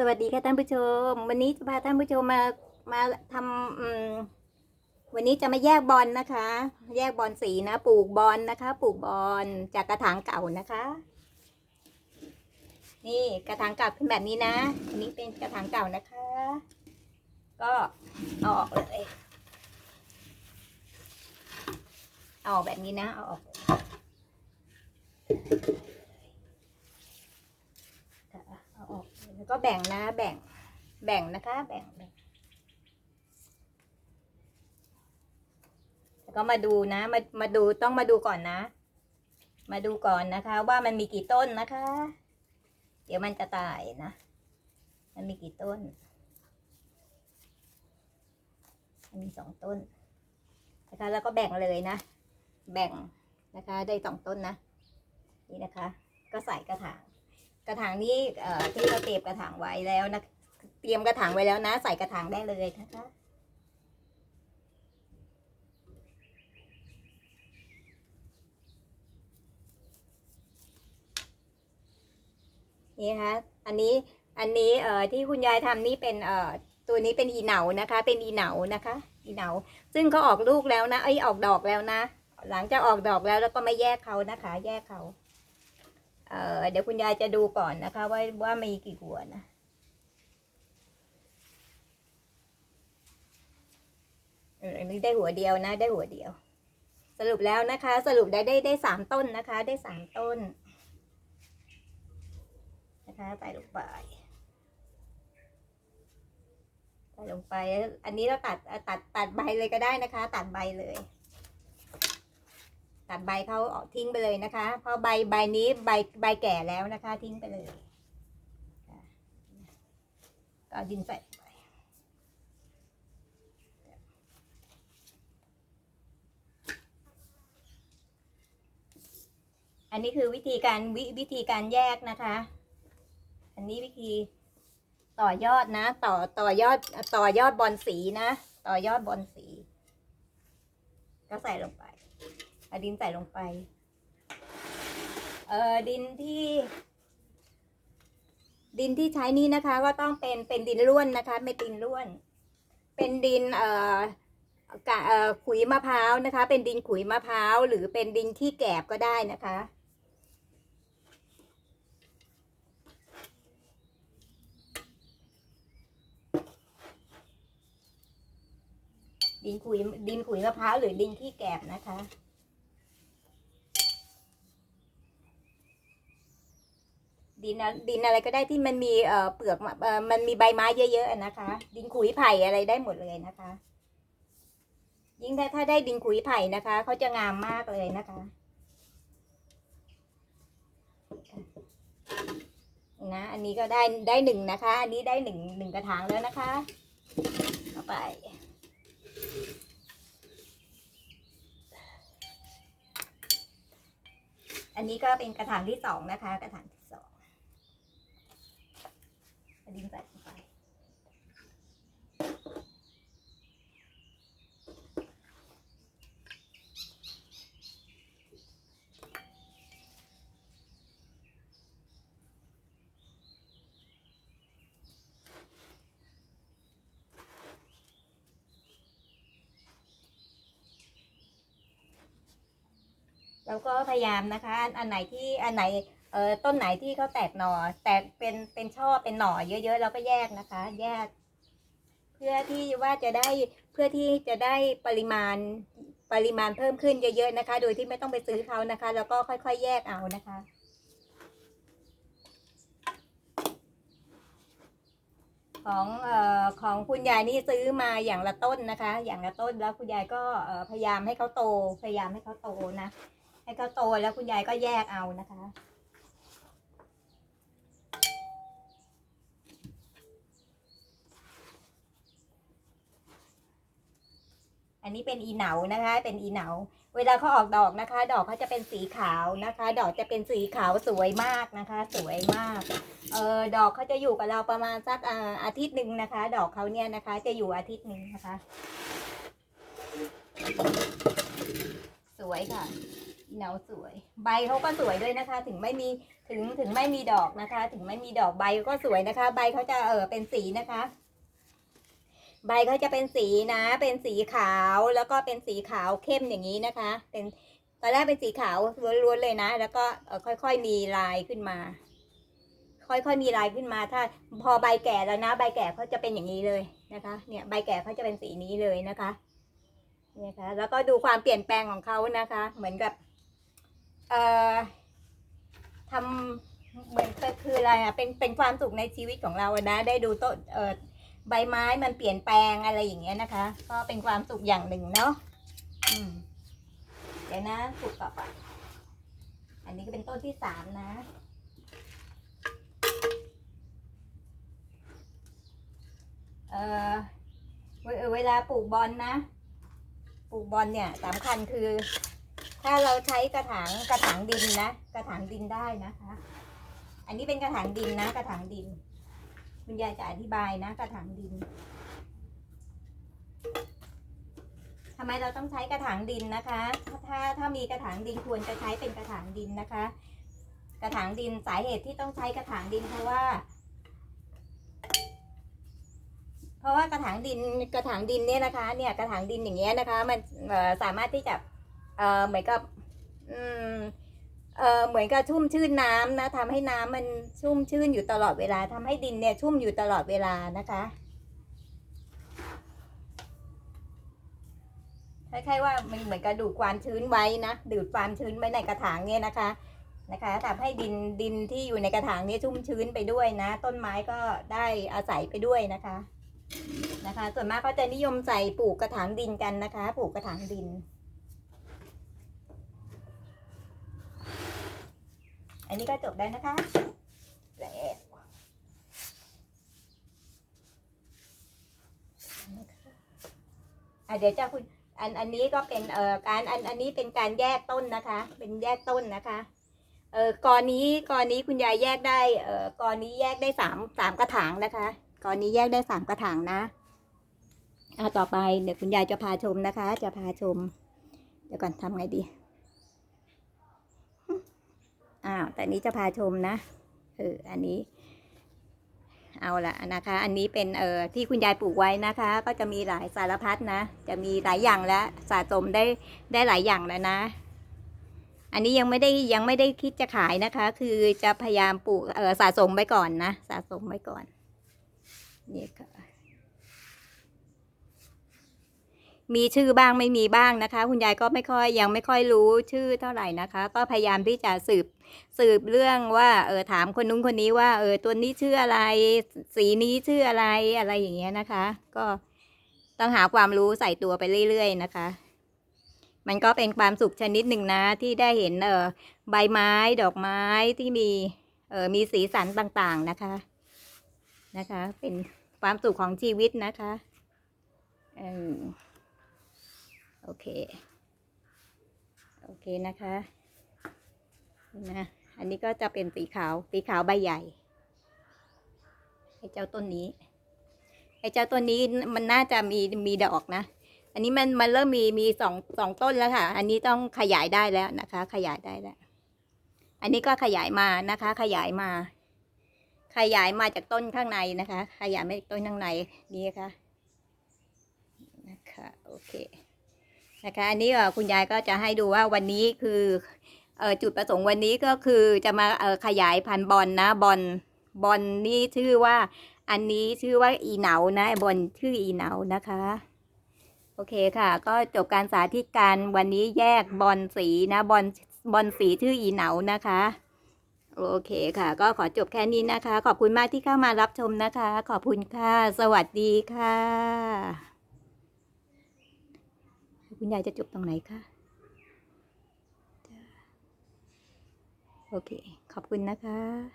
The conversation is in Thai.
สวัสดีค่ะท่านผู้ชม วันนี้จะพาท่านผู้ชมมามาทำวันนี้จะมาแยกบอลนะคะ แยกบอลสีนะ ปลูกบอลนะคะ ปลูกบอลจากกระถางเก่านะคะ นี่กระถางเก่าเป็นแบบนี้นะอันนี้เป็นกระถางเก่านะคะ ก็เอาออกเลยเอาออกแบบนี้นะเอาออก เอาออก แบ่งนะ แบ่ง แบ่งนะคะ แบ่งแบ่งแล้วก็มาดูนะ มามาดูต้องมาดูก่อนนะ มาดูก่อนนะคะ ว่ามันมีกี่ต้นนะคะ เดี๋ยวมันจะตายนะ มันมีกี่ต้นมันมีสองต้นนะคะ แล้วก็แบ่งเลยนะ แบ่งนะคะ ได้สองต้นนะ นี่นะคะ ก็ใส่กระถาง กระถางนี้เอ่อที่เราเตรียมกระถางไว้แล้วนะ เตรียมกระถางไว้แล้วนะ ใส่กระถางได้เลยนะคะนี่นะคะอันนี้ อันนี้ เอ่อ ที่คุณยายทำนี่เป็น เอ่อ ตัวนี้เป็นอีเหนานะคะ เป็นอีเหนานะคะ อีเหนา ซึ่งเขาออกลูกแล้วนะไอ้ย ออกดอกแล้วนะ หลังจากออกดอกแล้วแล้วก็ไม่แยกเขานะคะ แยกเขา เอ่อเดี๋ยวคุณยายจะดูก่อนนะคะ ว่าว่ามีกี่หัวนะเอออันนี้ได้หัวเดียวนะ ได้หัวเดียว สรุปแล้วนะคะ สรุปได้ได้ได้สามต้นนะคะ ได้สามต้น นะคะใส่ลงไปใส่ลงไป อันนี้เราตัดตัดตัดใบเลยก็ได้นะคะ ตัดใบเลย ตัดใบเขาออกทิ้งไปเลยนะคะ เพราะใบใบนี้ใบใบแก่แล้วนะคะ ทิ้งไปเลยก็ดินใส่ไปอันนี้คือวิธีการวิวิธีการแยกนะคะ อันนี้วิธีต่อยอดนะ ต่อต่อยอดต่อยอดบอลสีนะ ต่อยอดบอลสี ก็ใส่ลงไป เอาดินใส่ลงไป เอ่อดินที่ ดินที่ใช้นี้นะคะ ก็ต้องเป็นเป็นดินร่วนนะคะ ไม่ดินร่วน เป็นดินเอ่อกะเอ่อขุยมะพร้าวนะคะ เป็นดินขุยมะพร้าวหรือเป็นดินขี้แกบก็ได้นะคะดินขุยดินขุยมะพร้าวหรือดินขี้แกบนะคะ ดินอะดินอะไรก็ได้ที่มันมีเอ่อเปลือกมะเอ่อมันมีใบไม้เยอะๆอะนะคะ ดินขุยไผ่อะไรได้หมดเลยนะคะ ยิ่งถ้าถ้าได้ดินขุยไผ่นะคะเขาจะงามมากเลยนะคะนะอันนี้ก็ได้ได้หนึ่งนะคะ อันนี้ได้หนึ่งหนึ่งกระถางแล้วนะคะเอาไปอันนี้ก็เป็นกระถางที่สองนะคะ กระถาง เอาดินใส่ลงไปแล้วก็พยายามนะคะ อันไหนที่อันไหน ออต้นไหนที่เขาแตกหน่อแตกเป็นเป็นช่อเป็นหน่อเยอะๆเราก็แยกนะคะ แยก เพื่อที่ว่าจะได้เพื่อที่จะได้ปริมาณปริมาณเพิ่มขึ้นเยอะๆนะคะ โดยที่ไม่ต้องไปซื้อเขานะคะ แล้วก็ค่อยๆแยกเอานะคะของเอ่อของคุณยายนี่ซื้อมาอย่างละต้นนะคะ อย่างละต้นแล้วคุณยายก็เอ่อพยายามให้เขาโต พยายามให้เขาโตนะ ให้เขาโตแล้วคุณยายก็แยกเอานะคะ อันนี้เป็นอีเหนานะคะ เป็นอีเหนาเวลาเขาออกดอกนะคะ ดอกเขาจะเป็นสีขาวนะคะ ดอกจะเป็นสีขาวสวยมากนะคะ สวยมากเออดอกเขาจะอยู่กับเราประมาณสักอ่าอาทิตย์หนึ่งนะคะ ดอกเขาเนี่ยนะคะ จะอยู่อาทิตย์หนึ่งนะคะ สวยค่ะอีเหนาสวย ใบเขาก็สวยด้วยนะคะ ถึงไม่มีถึงถึงไม่มีดอกนะคะ ถึงไม่มีดอกใบก็สวยนะคะ ใบเขาจะเออเป็นสีนะคะ ใบเขาจะเป็นสีนะ เป็นสีขาวแล้วก็เป็นสีขาวเข้มอย่างนี้นะคะ เป็นตอนแรกเป็นสีขาวล้วนๆเลยนะ แล้วก็ค่อยๆมีลายขึ้นมา ค่อยๆมีลายขึ้นมา ถ้าพอใบแก่แล้วนะ ใบแก่เขาจะเป็นอย่างนี้เลยนะคะ เนี่ยใบแก่เขาจะเป็นสีนี้เลยนะคะเนี่ยค่ะแล้วก็ดูความเปลี่ยนแปลงของเขานะคะ เหมือนกับ เอ่อทำเหมือนก็คืออะไรอะเป็นเป็นความสุขในชีวิตของเราอะนะ ได้ดูต้นเอ่อ ใบไม้มันเปลี่ยนแปลงอะไรอย่างเงี้ยนะคะ ก็เป็นความสุขอย่างหนึ่งเนาะเดี๋ยวนะสุกต่อไปอันนี้ก็เป็นต้นที่สามนะเออเวเวลาปลูกบอลนะ ปลูกบอลเนี่ยสำคัญคือ ถ้าเราใช้กระถางกระถางดินนะ กระถางดินได้นะคะ อันนี้เป็นกระถางดินนะ กระถางดิน คุณยายจะอธิบายนะกระถางดินทำไมเราต้องใช้กระถางดินนะคะ ถ้าถ้ามีกระถางดินควรจะใช้เป็นกระถางดินนะคะ กระถางดินสาเหตุที่ต้องใช้กระถางดินเพราะว่า เพราะว่ากระถางดินกระถางดินเนี่ยนะคะ เนี่ยกระถางดินอย่างเงี้ยนะคะ มันสามารถที่จะเอ่อเหมือนกับ อืม เอ่อเหมือนกับชุ่มชื่นน้ำนะทำให้น้ำมันชุ่มชื่นอยู่ตลอดเวลาทำให้ดินเนี่ยชุ่มอยู่ตลอดเวลานะคะคล้ายๆว่ามันเหมือนกับดูดความชื้นไว้นะดูดความชื้นไว้ในกระถางเนี่ยนะคะนะคะทำให้ดินดินที่อยู่ในกระถางเนี่ยชุ่มชื้นไปด้วยนะ ต้นไม้ก็ได้อาศัยไปด้วยนะคะนะคะ ส่วนมากก็จะนิยมใส่ปลูกกระถางดินกันนะคะ ปลูกกระถางดิน อันนี้ก็จบได้นะคะแล้วอะเดี๋ยวจะคุณอันอันนี้ก็เป็นเอ่อการอันอันนี้เป็นการแยกต้นนะคะ เป็นแยกต้นนะคะเอ่อกอนี้กอนี้คุณยายแยกได้เอ่อกอนี้แยกได้สามสามกระถางนะคะกอนี้แยกได้สามกระถางนะอะต่อไปเดี๋ยวคุณยายจะพาชมนะคะ จะพาชม เดี๋ยวก่อนทำไงดี อ้าวแต่นี้จะพาชมนะเอออันนี้ เอาละนะคะ อันนี้เป็นเอ่อที่คุณยายปลูกไว้นะคะ ก็จะมีหลายสารพัดนะ จะมีหลายอย่างแล้วสะสมได้ได้หลายอย่างแล้วนะ อันนี้ยังไม่ได้ยังไม่ได้คิดจะขายนะคะ คือจะพยายามปลูกเออสะสมไว้ก่อนนะสะสมไว้ก่อนนี่ค่ะ มีชื่อบ้างไม่มีบ้างนะคะ คุณยายก็ไม่ค่อยยังไม่ค่อยรู้ชื่อเท่าไหร่นะคะ ก็พยายามที่จะสืบสืบเรื่องว่าเออถามคนนู้นคนนี้ว่าเออตัวนี้ชื่ออะไร สีนี้ชื่ออะไรอะไรอย่างเงี้ยนะคะ ก็ต้องหาความรู้ใส่ตัวไปเรื่อยๆนะคะ มันก็เป็นความสุขชนิดหนึ่งนะที่ได้เห็นเออใบไม้ดอกไม้ที่มีเออมีสีสันต่างๆนะคะนะคะ เป็นความสุขของชีวิตนะคะ เออ โอเค โอเคนะคะนะอันนี้ก็จะเป็นสีขาว สีขาวใบใหญ่ไอ้เจ้าต้นนี้ไอ้เจ้าต้นนี้มันน่าจะมีมีดอกนะ อันนี้มันมันเริ่มมีมีสองสองต้นแล้วค่ะ อันนี้ต้องขยายได้แล้วนะคะ ขยายได้แล้ว อันนี้ก็ขยายมานะคะ ขยายมา ขยายมาจากต้นข้างในนะคะ ขยายมาจากต้นข้างในนี่นะคะนะคะ โอเค นะคะอันนี้คุณยายก็จะให้ดูว่าวันนี้คืออจุดประสงค์วันนี้ก็คือจะมาขยายพันธุ์บอลนะบอลบอลนี่ชื่อว่าอันนี้ชื่อว่าอีเหนานะบอลชื่ออีเหนานะคะโอเคค่ะ ก็จบการสาธิตการวันนี้แยกบอลสีนะบอลบอลสีชื่ออีเหนานะคะโอเคค่ะ ก็ขอจบแค่นี้นะคะ ขอบคุณมากที่เข้ามารับชมนะคะ ขอบคุณค่ะ สวัสดีค่ะ คุณยายจะจบตรงไหนคะโอเค ขอบคุณนะคะ